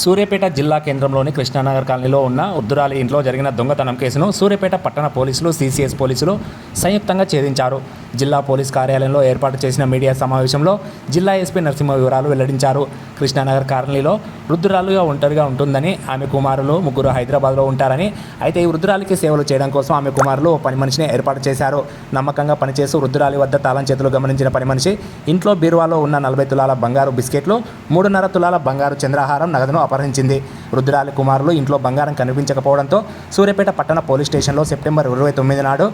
సూర్యాపేట జిల్లా కేంద్రంలోని కృష్ణానగర్ కాలనీలో ఉన్న ఉద్దురాలి ఇంట్లో జరిగిన దొంగతనం కేసును సూర్యాపేట పట్టణ పోలీసులు సీసీఎస్ పోలీసులు సంయుక్తంగా ఛేదించారు. జిల్లా పోలీస్ కార్యాలయంలో ఏర్పాటు చేసిన మీడియా సమావేశంలో జిల్లా ఎస్పీ నరసింహ వివరాలు వెల్లడించారు. కృష్ణానగర్ కాలనీలో వృద్ధురాలుగా ఒంటరిగా ఉంటుందని ఆమె కుమారులు ముగ్గురు హైదరాబాద్లో ఉంటారని అయితే ఈ వృద్ధురాలికి సేవలు చేయడం కోసం ఆమె కుమారులు ఓ పని మనిషిని ఏర్పాటు చేశారు. నమ్మకంగా పనిచేస్తూ వృద్ధురాలి వద్ద తాళం చేతులు గమనించిన పని మనిషి ఇంట్లో బీరువాలో ఉన్న నలభై తులాల బంగారు బిస్కెట్లు మూడున్నర తులాల బంగారు చంద్రహారం నగదును అపహరించింది. రుద్రాల కుమారులు ఇంట్లో బంగారం కనిపించకపోవడంతో సూర్యాపేట పట్టణ పోలీస్ స్టేషన్లో సెప్టెంబర్ ఇరవై తొమ్మిది నాడు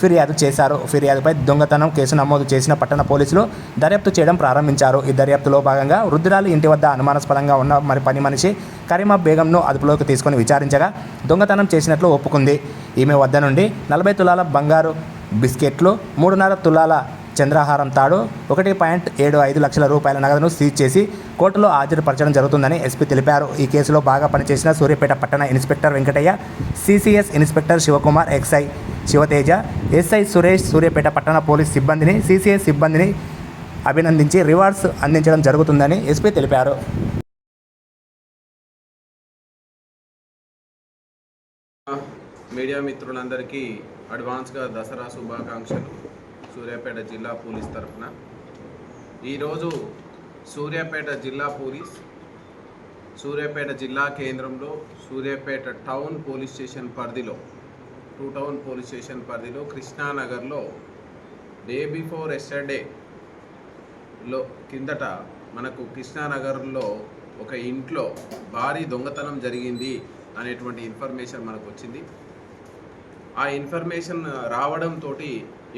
ఫిర్యాదు చేశారు. ఫిర్యాదుపై దొంగతనం కేసు నమోదు చేసిన పట్టణ పోలీసులు దర్యాప్తు చేయడం ప్రారంభించారు. ఈ దర్యాప్తులో భాగంగా రుద్రాలు ఇంటి వద్ద అనుమానాస్పదంగా ఉన్న మరి పని మనిషి కరీమా బేగంను అదుపులోకి తీసుకొని విచారించగా దొంగతనం చేసినట్లు ఒప్పుకుంది. ఈమె వద్ద నుండి నలభై తులాల బంగారు బిస్కెట్లు మూడున్నర తులాల చంద్రహారం తాడు ఒకటి పాయింట్ ఏడు ఐదు లక్షల రూపాయల నగదును సీజ్ చేసి కోర్టులో హాజరుపరచడం జరుగుతుందని ఎస్పీ తెలిపారు. ఈ కేసులో బాగా పనిచేసిన సూర్యాపేట పట్టణ inspector Venkataiah CCS inspector Shivakumar ఎక్సై Shiva Teja SI Suresh Suryapet పట్టణ పోలీస్ సిబ్బందిని సిసిఎస్ సిబ్బందిని అభినందించి రివార్డ్స్ అందించడం జరుగుతుందని ఎస్పీ తెలిపారు. మీడియా మిత్రులందరికీ అడ్వాన్స్గా దసరా శుభాకాంక్షలు. సూర్యాపేట జిల్లా పోలీస్ తరఫున. ఈరోజు సూర్యాపేట జిల్లా పోలీస్ సూర్యాపేట జిల్లా కేంద్రంలో సూర్యాపేట టౌన్ పోలీస్ స్టేషన్ పరిధిలో టూ టౌన్ పోలీస్ స్టేషన్ పరిధిలో కృష్ణానగర్లో డే బిఫోర్ ఎస్టర్డే లో కిందట మనకు కృష్ణానగర్లో ఒక ఇంట్లో భారీ దొంగతనం జరిగింది అనేటువంటి ఇన్ఫర్మేషన్ మనకు వచ్చింది ఆ ఇన్ఫర్మేషన్ రావడంతో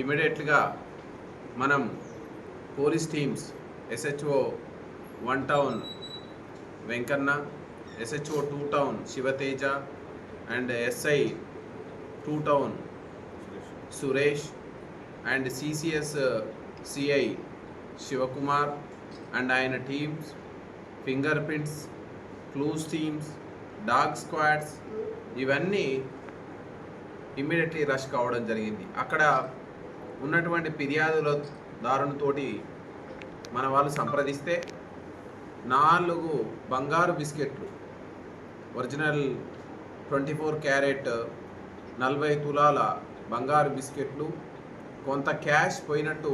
ఇమీడియట్గా మనం police teams SHO one town Venkanna SHO two town Shivateja and SI two town Suresh and CCS CI Shivakumar and ఆయన teams finger prints clues teams dog squads ఇవన్నీ ఇమ్మీడియట్లీ రష్ కావడం జరిగింది. అక్కడ ఉన్నటువంటి ఫిర్యాదుల దారునితోటి మన వాళ్ళు సంప్రదిస్తే నాలుగు బంగారు బిస్కెట్లు ఒరిజినల్ ట్వంటీ ఫోర్ క్యారెట్ నలభై తులాల బంగారు బిస్కెట్లు కొంత క్యాష్ పోయినట్టు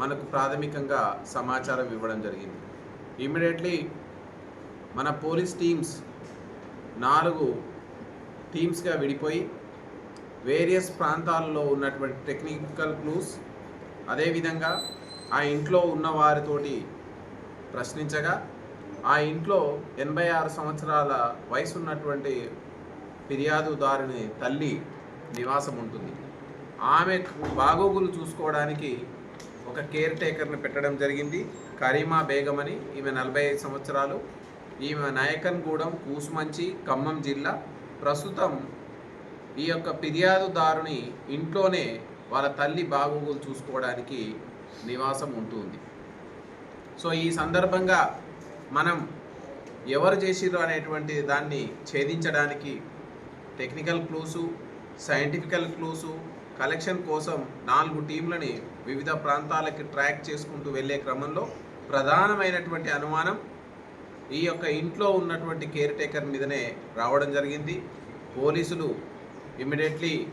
మనకు ప్రాథమికంగా సమాచారం ఇవ్వడం జరిగింది. ఇమ్మీడియట్లీ మన పోలీస్ టీమ్స్ నాలుగు టీమ్స్గా విడిపోయి వేరియస్ ప్రాంతాల్లో ఉన్నటువంటి టెక్నికల్ క్లూస్ అదేవిధంగా ఆ ఇంట్లో ఉన్న వారితోటి ప్రశ్నించగా ఆ ఇంట్లో ఎనభై ఆరు సంవత్సరాల వయసు ఉన్నటువంటి ఫిర్యాదుదారుని తల్లి నివాసం ఉంటుంది. ఆమె బాగోగులు చూసుకోవడానికి ఒక కేర్ టేకర్ని పెట్టడం జరిగింది. కరీమా బేగం అని ఈమె నలభై ఐదు సంవత్సరాలు. ఈమె నాయకన్గూడెం కూసుమంచి ఖమ్మం జిల్లా. ప్రస్తుతం ఈ యొక్క ఫిర్యాదుదారుని ఇంట్లోనే వాళ్ళ తల్లి బాగోగులు చూసుకోవడానికి నివాసం ఉంటుంది. సో ఈ సందర్భంగా మనం ఎవరు చేసిర్రు అనేటువంటి దాన్ని ఛేదించడానికి టెక్నికల్ క్లూసు సైంటిఫికల్ క్లూసు కలెక్షన్ కోసం నాలుగు టీంలని వివిధ ప్రాంతాలకి ట్రాక్ చేసుకుంటూ వెళ్ళే క్రమంలో ప్రధానమైనటువంటి అనుమానం ఈ యొక్క ఇంట్లో ఉన్నటువంటి కేర్ టేకర్ మీదనే రావడం జరిగింది. పోలీసులు ఇమ్మీడియట్లీ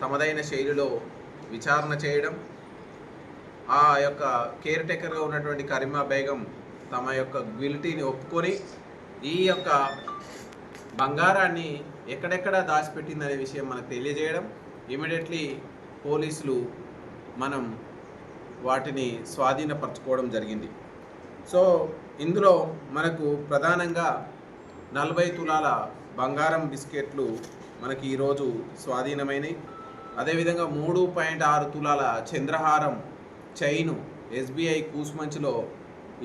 తమదైన శైలిలో విచారణ చేయడం ఆ యొక్క కేర్ టేకర్గా ఉన్నటువంటి కరీమా బేగం తమ యొక్క గిల్టీని ఒప్పుకొని ఈ యొక్క బంగారాన్ని ఎక్కడెక్కడ దాచిపెట్టిందనే విషయం మనకు తెలియజేయడం ఇమీడియట్లీ పోలీసులు మనం వాటిని స్వాధీనపరచుకోవడం జరిగింది. సో ఇందులో మనకు ప్రధానంగా నలభై తులాల బంగారం బిస్కెట్లు మనకి ఈరోజు స్వాధీనమైనవి అదేవిధంగా మూడు పాయింట్ ఆరు తులాల చంద్రహారం చైను ఎస్బీఐ కూసుమంచిలో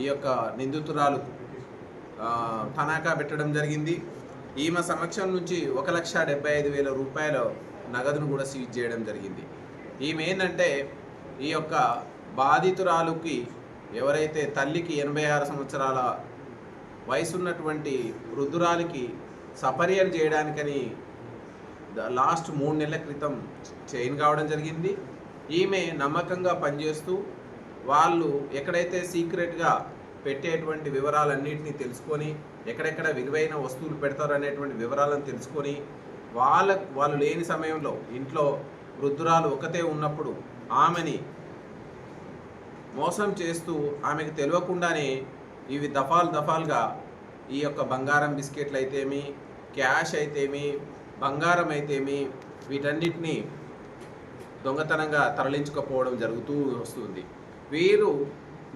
ఈ యొక్క నిందితురాలు తనాఖా తనఖా పెట్టడం జరిగింది. ఈమె సమక్షం నుంచి ఒక లక్ష డెబ్బై ఐదు వేల రూపాయల నగదును కూడా సీజ్ చేయడం జరిగింది. ఈమె ఏంటంటే ఈ యొక్క బాధితురాలుకి ఎవరైతే తల్లికి ఎనభై ఆరు సంవత్సరాల వయసున్నటువంటి వృద్ధురాలికి సపర్యలు చేయడానికని లాస్ట్ మూడు నెలల క్రితం చైన్ కావడం జరిగింది. ఈమె నమ్మకంగా పనిచేస్తూ వాళ్ళు ఎక్కడైతే సీక్రెట్గా పెట్టేటువంటి వివరాలన్నింటినీ తెలుసుకొని ఎక్కడెక్కడ విలువైన వస్తువులు పెడతారు అనేటువంటి వివరాలను తెలుసుకొని వాళ్ళ వాళ్ళు లేని సమయంలో ఇంట్లో వృద్ధురాలు ఒకతే ఉన్నప్పుడు ఆమెని మోసం చేస్తూ ఆమెకు తెలియకుండానే ఇవి దఫాలు దఫాలుగా ఈ యొక్క బంగారం బిస్కెట్లు అయితేమి క్యాష్ అయితేమి బంగారం అయితేమి వీటన్నిటినీ దొంగతనంగా తరలించుకపోవడం జరుగుతూ వస్తుంది. వీరు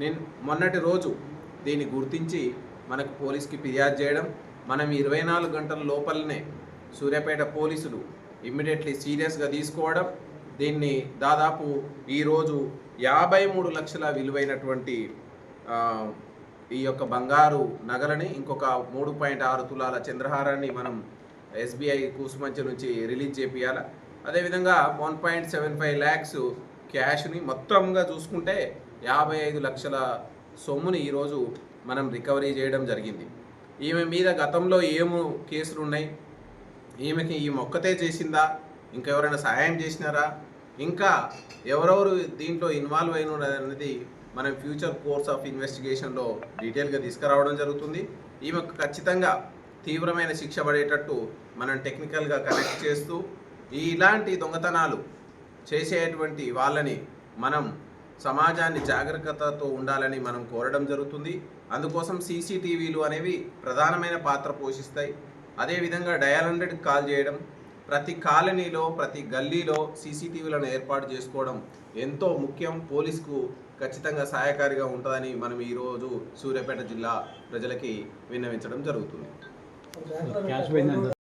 నేను మొన్నటి రోజు దీన్ని గుర్తించి మనకు పోలీస్కి ఫిర్యాదు చేయడం మనం ఇరవై నాలుగు గంటల లోపలనే సూర్యాపేట పోలీసులు ఇమ్మీడియట్లీ సీరియస్గా తీసుకోవడం దీన్ని దాదాపు ఈరోజు యాభై మూడు లక్షల విలువైనటువంటి ఈ యొక్క బంగారు నగలని ఇంకొక మూడు పాయింట్ ఆరు తులాల చంద్రహారాన్ని మనం ఎస్బీఐ కూసుమంచి నుంచి రిలీజ్ చేపియాల. అదేవిధంగా one point seven five lakhs క్యాష్ని మొత్తంగా చూసుకుంటే యాభై ఐదు లక్షల సొమ్ముని ఈరోజు మనం రికవరీ చేయడం జరిగింది. ఈమె మీద గతంలో ఏము కేసులు ఉన్నాయి ఈమెకి ఈ మొక్కతే చేసిందా? ఇంకెవరైనా సహాయం చేసినారా? ఇంకా ఎవరెవరు దీంట్లో ఇన్వాల్వ్ అయిన అనేది మనం ఫ్యూచర్ కోర్స్ ఆఫ్ ఇన్వెస్టిగేషన్లో డీటెయిల్గా తీసుకురావడం జరుగుతుంది. ఈమెకు ఖచ్చితంగా తీవ్రమైన శిక్ష పడేటట్టు మనం టెక్నికల్గా కనెక్ట్ చేస్తూ ఈ ఇలాంటి దొంగతనాలు చేసేటువంటి వాళ్ళని మనం సమాజాన్ని జాగ్రత్తతో ఉండాలని మనం కోరడం జరుగుతుంది. అందుకోసం సీసీటీవీలు అనేవి ప్రధానమైన పాత్ర పోషిస్తాయి. అదేవిధంగా డయల్ హండ్రెడ్ కాల్ చేయడం ప్రతి కాలనీలో ప్రతి గల్లీలో సీసీటీవీలను ఏర్పాటు చేసుకోవడం ఎంతో ముఖ్యం. పోలీస్కు ఖచ్చితంగా సహాయకారిగా ఉంటుందని మనం ఈరోజు సూర్యాపేట జిల్లా ప్రజలకి విన్నవించడం జరుగుతుంది.